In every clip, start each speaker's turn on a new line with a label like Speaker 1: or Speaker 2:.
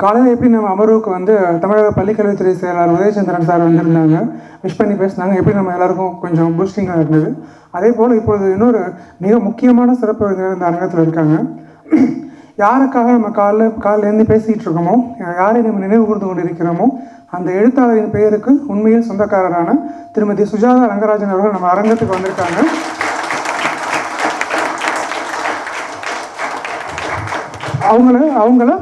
Speaker 1: காலையில் எப்படி நம்ம அமர்வுக்கு வந்து தமிழக பள்ளிக்கல்வித்துறை செயலாளர் உதயச்சந்திரன் சார் வந்திருந்தாங்க. விஷ் பண்ணி பேசினாங்க. எப்படி நம்ம எல்லாருக்கும் கொஞ்சம் பூஸ்டிங்காக இருந்தது. அதே போல் இப்பொழுது இன்னொரு மிக முக்கியமான சிறப்பு விருந்தினர் இந்த அரங்கத்தில் இருக்காங்க. யாருக்காக நம்ம காலைல காலிலேருந்து பேசிகிட்டு இருக்கோமோ யாரை நம்ம நினைவு கூர்ந்து கொண்டு இருக்கிறோமோ அந்த எழுத்தாளரின் பெயருக்கு உண்மையில் சொந்தக்காரரான திருமதி சுஜாதா ரங்கராஜன் அவர்கள் நம்ம அரங்கத்துக்கு வந்திருக்காங்க. அவங்கள அவங்கள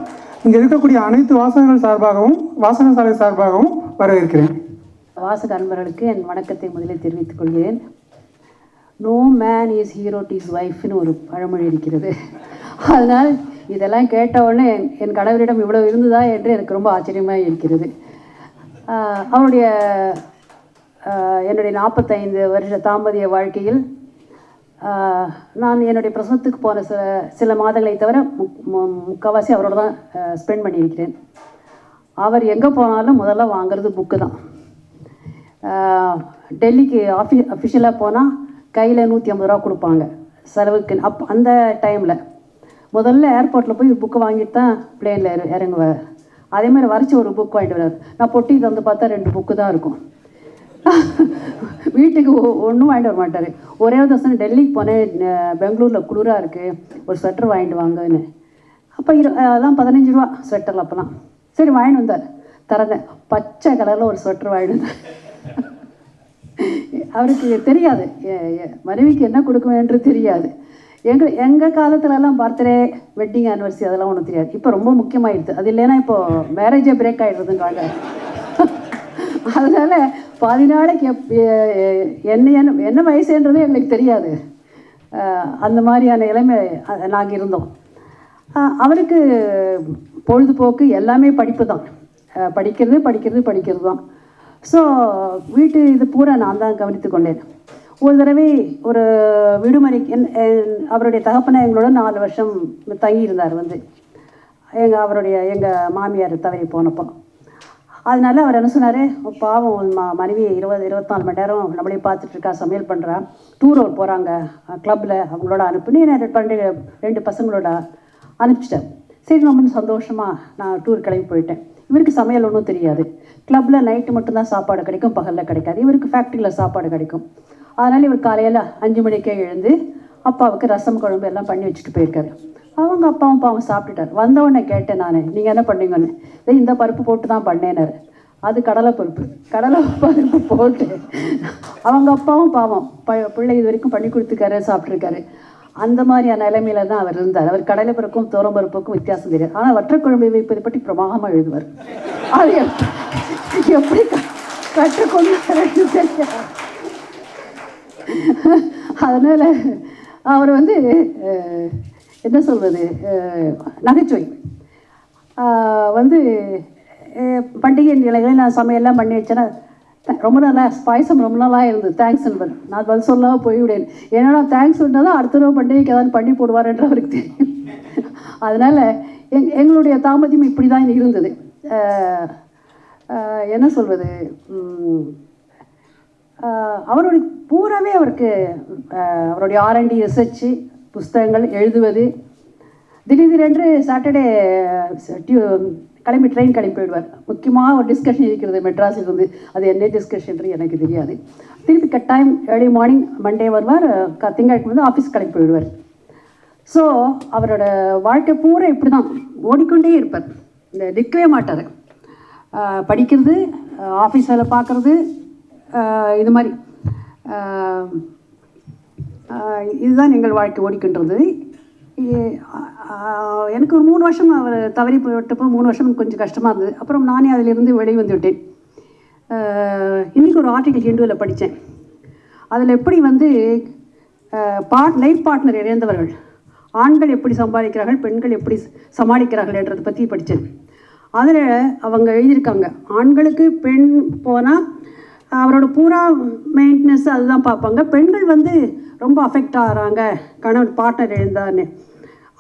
Speaker 1: இங்கே இருக்கக்கூடிய அனைத்து வாசகங்கள் சார்பாகவும் வாசக சாலை சார்பாகவும் வரவேற்கிறேன்.
Speaker 2: வாசக அன்பர்களுக்கு என் வணக்கத்தை முதலில் தெரிவித்துக் கொள்கிறேன். No man is hero is ஒய்ஃப்னு ஒரு பழமொழி இருக்கிறது. அதனால் இதெல்லாம் கேட்ட உடனே என்- என் கணவரிடம் இவ்வளோ இருந்ததா என்று எனக்கு ரொம்ப ஆச்சரியமாக இருக்கிறது. அவருடைய என்னுடைய நாற்பத்தைந்து வருஷ தாம்பதிய வாழ்க்கையில் நான் என்னுடைய பிரசனத்துக்கு போன சில சில மாதங்களை தவிர மு- முக்கால்வாசி அவரோட தான் ஸ்பெண்ட் பண்ணியிருக்கிறேன். அவர் எங்கே போனாலும் முதல்ல வாங்குறது புக்கு தான். டெல்லிக்கு ஆஃபி அஃபிஷியலாக போனால் கையில் நூற்றி ஐம்பது ரூபா கொடுப்பாங்க செலவுக்கு. அப் அந்த டைமில் முதல்ல ஏர்போர்ட்டில் போய் புக்கு வாங்கிட்டு தான் பிளேனில் இற இறங்குவார். அதே மாதிரி வரைச்சி ஒரு புக் வாங்கிட்டு வரார் நான் பொட்டி வந்து பார்த்தா ரெண்டு புக்கு தான் இருக்கும். வீட்டுக்கு ஒன்றும் வாங்கிட்டு வர மாட்டார். ஒரே ஒரு தசம் டெல்லிக்கு போனேன் பெங்களூரில் குளிராக இருக்குது ஒரு ஸ்வெட்டர் வாங்கிட்டு வாங்கன்னு. அப்போ இரு அதெல்லாம் பதினஞ்சு ரூபா ஸ்வெட்டரில் அப்போலாம் சரி வாங்கிட்டு வந்தார். திறந்தேன். பச்சை கலரில் ஒரு ஸ்வெட்டர் வாங்கிட்டு வந்தார். அவருக்கு தெரியாது. மனைவிக்கு என்ன கொடுக்கணும்ன்று தெரியாது. எங்கள் எங்கள் காலத்துலலாம் பர்த்டே வெட்டிங் ஆனிவர்சரி அதெல்லாம் ஒன்றும் தெரியாது. இப்போ ரொம்ப முக்கியமாகிடுது அது இல்லைன்னா இப்போ மேரேஜே பிரேக் ஆகிடுறதுங்காக அதனால் பாதி நாளைக்கு எப் என்ன என்ன என்ன எங்களுக்கு தெரியாது. அந்த மாதிரியான இளமை நாங்கள் இருந்தோம். அவருக்கு பொழுதுபோக்கு எல்லாமே படிப்பு தான். படிக்கிறது படிக்கிறது படிக்கிறது தான். ஸோ வீட்டு இது பூரா நான் தான் கவனித்து கொண்டேன். ஒரு தடவை ஒரு விடுமுறை என்- என்- அவருடைய தகப்பனை எங்களோட நாலு வருஷம் தங்கியிருந்தார் வந்து. எங்கள் அவருடைய எங்கள் மாமியார் தவறி போனப்போ. அதனால அவர் என்ன சொன்னார்? பாவம் உன் மனைவி இருபது இருபத்தாலு மணி நேரம் நம்மளே பார்த்துட்டு இருக்கா சமையல் பண்ணுறா டூர் அவர் போகிறாங்க க்ளப்பில் அவங்களோட அனுப்புனி ரெண்டு பண்டிகை ரெண்டு பசங்களோட அனுப்பிச்சிட்டேன் சரி ரொம்ப சந்தோஷமாக நான் டூர் கிளம்பி போயிட்டேன். இவருக்கு சமையல் ஒன்றும் தெரியாது. கிளப்பில் நைட்டு மட்டும்தான் சாப்பாடு கிடைக்கும் பகலில் கிடைக்காது. இவருக்கு ஃபேக்ட்ரியில் சாப்பாடு கிடைக்கும். அதனால் இவர் காலையில் அஞ்சு மணிக்கே எழுந்து அப்பாவுக்கு ரசம் குழம்பு எல்லாம் பண்ணி வச்சுட்டு போயிருக்காரு. அவங்க அப்பாவும் பாவம் சாப்பிட்டுட்டார். வந்தவொடனே கேட்டேன் நான் நீங்கள் என்ன பண்ணீங்கன்னு? "இதோ இந்த பருப்பு போட்டு தான் பண்ணேனர் அது கடலை பருப்பு. கடலை பருப்பு போட்டு. அவங்க அப்பாவும் பாவம் ப பிள்ளை இது வரைக்கும் பண்ணி கொடுத்துருக்காரு சாப்பிட்ருக்காரு அந்த மாதிரியான நிலைமையில தான் அவர் இருந்தார். அவர் கடலை பருப்பும் தோரம் பருப்புக்கும் வித்தியாசம் தெரியாது. ஆனால் வற்றக்குழம்பை வைப்பதை பற்றி பிரமாகமாக எழுதுவார். அது எப்படி க- கற்றுக்கொண்டு தெரியாது. அதனால் அவர் வந்து என்ன சொல்வது நகைச்சுவை. வந்து பண்டிகை நிலைகளில் நான் சமையல்லாம் பண்ணி வச்சேன்னா ரொம்ப நாளாக பாயசம் ரொம்ப நாளாக இருந்தது. தேங்க்ஸ் என்பது நான் பதில் சொல்லாமல் போய்விடேன் ஏன்னா தேங்க்ஸ் சொன்னதான் அடுத்த தடவை பண்டிகைக்கு ஏதாவது பண்ணி போடுவார்ன்ற அவருக்கு தெரியும். அதனால் எங் எங்களுடைய தாமதியம் இப்படி தான் இருந்தது என்ன சொல்வது அவருடைய பூராவே அவருக்கு அவருடைய ஆர்என்டி ரிசர்ச்சு புஸ்தகங்கள் எழுதுவது. திடீர் திடீரென்று சாட்டர்டே டியூ கிளம்பி ட்ரெயின் கிளம்பி போயிடுவார் முக்கியமாக ஒரு டிஸ்கஷன் இருக்கிறது மெட்ராஸில் இருந்து. அது என்ன டிஸ்கஷன் எனக்கு தெரியாது. திருப்பி கட்டாயம் ஏர்லி மார்னிங் மண்டே வருவார். க- திங்கட்கிழமை வந்து ஆஃபீஸ் கிளம்பி போயிடுவார் ஸோ அவரோட வாழ்க்கை பூரா இப்படி தான் ஓடிக்கொண்டே இருப்பார். இந்த நிற்கவே மாட்டார். படிக்கிறது ஆஃபீஸ் வேலை பார்க்குறது இது மாதிரி. இதுதான் எங்கள் வாழ்க்கை ஓடிக்கின்றது. எனக்கு ஒரு மூணு வருஷம் அவர் தவறி போயிட்டப்போ மூணு வருஷம் கொஞ்சம் கஷ்டமாக இருந்தது. அப்புறம் நானே அதிலிருந்து வெளியே வந்துவிட்டேன் விட்டேன். ஒரு ஆர்டிக்கல் ஹிந்துவில் படித்தேன். அதில் எப்படி வந்து பார்ட் லைஃப் பார்ட்னர் இழந்தவர்கள் ஆண்கள் எப்படி சம்பாதிக்கிறார்கள் பெண்கள் எப்படி சமாளிக்கிறார்கள் என்றதை பற்றி படித்தேன். அதில் அவங்க எழுதியிருக்காங்க ஆண்களுக்கு பெண் போனால் அவரோட பூரா மெயின்டெனன்ஸ் அதுதான் பார்ப்பாங்க. பெண்கள் வந்து ரொம்ப அஃபெக்ட் ஆகிறாங்க. கணவன் பார்ட்னர் எழுந்தான்னு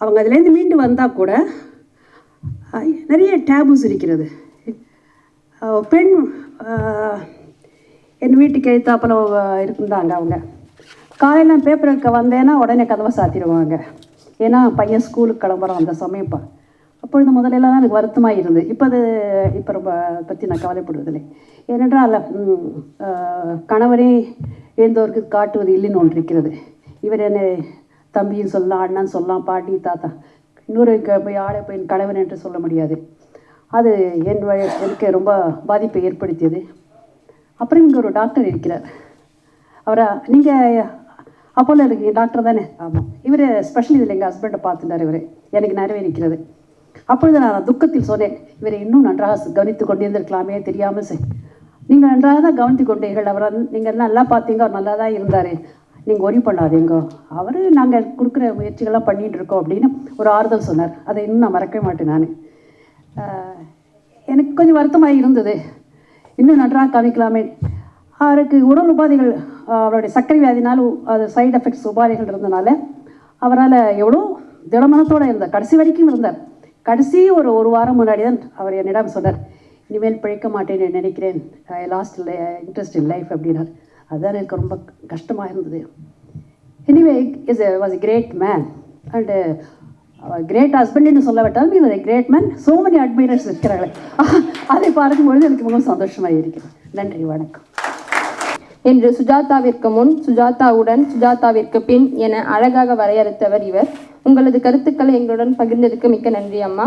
Speaker 2: அவங்க அதுலேருந்து மீண்டு வந்தால் கூட நிறைய டேபுஸ் இருக்கிறது. பெண் என் வீட்டுக்கு எழுத்தாப்பில் இருந்தாங்க அவங்க. காலையில் பேப்பருக்கு பேப்பர் வந்தேன்னா உடனே கதவை சாத்திடுவாங்க. ஏன்னா பையன் ஸ்கூலுக்கு கிளம்புறான் அந்த சமயப்பா. அப்பொழுது முதலெல்லாம் தான் எனக்கு வருத்தமாக இருந்தது. இப்போ அது இப்போ ரொம்ப பற்றி நான் கவலைப்படுவதில்லை. ஏனென்றால் கணவரே எழுந்தோருக்கு காட்டுவது இல்லைன்னு ஒன்று இருக்கிறது. இவர் என்னை தம்பியும் சொல்லலாம் அண்ணன் சொல்லலாம் பாட்டி தாத்தா. இன்னொரு போய் ஆளை போய் கணவன் என்று சொல்ல முடியாது. அது என் வழி- எனக்கு ரொம்ப பாதிப்பை ஏற்படுத்தியது. அப்புறம் இங்கே ஒரு டாக்டர் இருக்கிறார். அவரை நீங்கள் அப்போல இருக்கீங்க டாக்டர் தானே? ஆமாம் இவர் ஸ்பெஷல் இதில் எங்கள் ஹஸ்பண்டை பார்த்துட்டார் இவர். எனக்கு நிறைவேறிக்கிறது அப்பொழுது நான் துக்கத்தில் சொன்னேன் இவரை இன்னும் நன்றாக கவனித்து கொண்டிருந்திருக்கலாமே தெரியாமல் செய். நீங்கள் நன்றாக தான் கவனித்து கொண்டீர்கள். அவரை நீங்கள் நல்லா பார்த்தீங்க. அவர் நல்லா தான் இருந்தார். நீங்கள் ஒரி பண்ணாதீங்க. அவர் நாங்கள் கொடுக்குற முயற்சிகள்லாம் பண்ணிகிட்டு இருக்கோம் அப்படின்னு ஒரு ஆறுதல் சொன்னார். அதை இன்னும் நான் மறக்கவே மாட்டேன் நான். எனக்கு கொஞ்சம் வருத்தமாக இருந்தது. இன்னும் நன்றாக கவனிக்கலாமே அவருக்கு உடல் உபாதைகள் அவருடைய சர்க்கரை வியாதினால் அது சைடு எஃபெக்ட்ஸ் உபாதைகள் இருந்தனால அவரால் எவ்வளோ திடமனத்தோடு இருந்தார். கடைசி வரைக்கும் இருந்தார். கடைசி ஒரு ஒரு வாரம் முன்னாடி தான் அவர் என்னிடம் சொன்னார். இனிமேல் பிழைக்க மாட்டேன்னு நினைக்கிறேன். I lost interest in life அப்படின்னார் அதுதான் எனக்கு ரொம்ப கஷ்டமாக இருந்தது. Anyway is was a great man and great ஹஸ்பண்ட்னு சொல்ல விட்டாலும் இவர் great man so many admirers இருக்கிறாங்களே அதை பார்க்கும்பொழுது எனக்கு மிகவும் சந்தோஷமாக இருக்கிறது. நன்றி வணக்கம்.
Speaker 3: என்று சுஜாதாவிற்கு முன் சுஜாதாவுடன் சுஜாதாவிற்கு பின் என அழகாக வரையறுத்தவர் இவர். உங்களது கருத்துக்களை எங்களுடன் பகிர்ந்ததுக்கு மிக்க நன்றி அம்மா.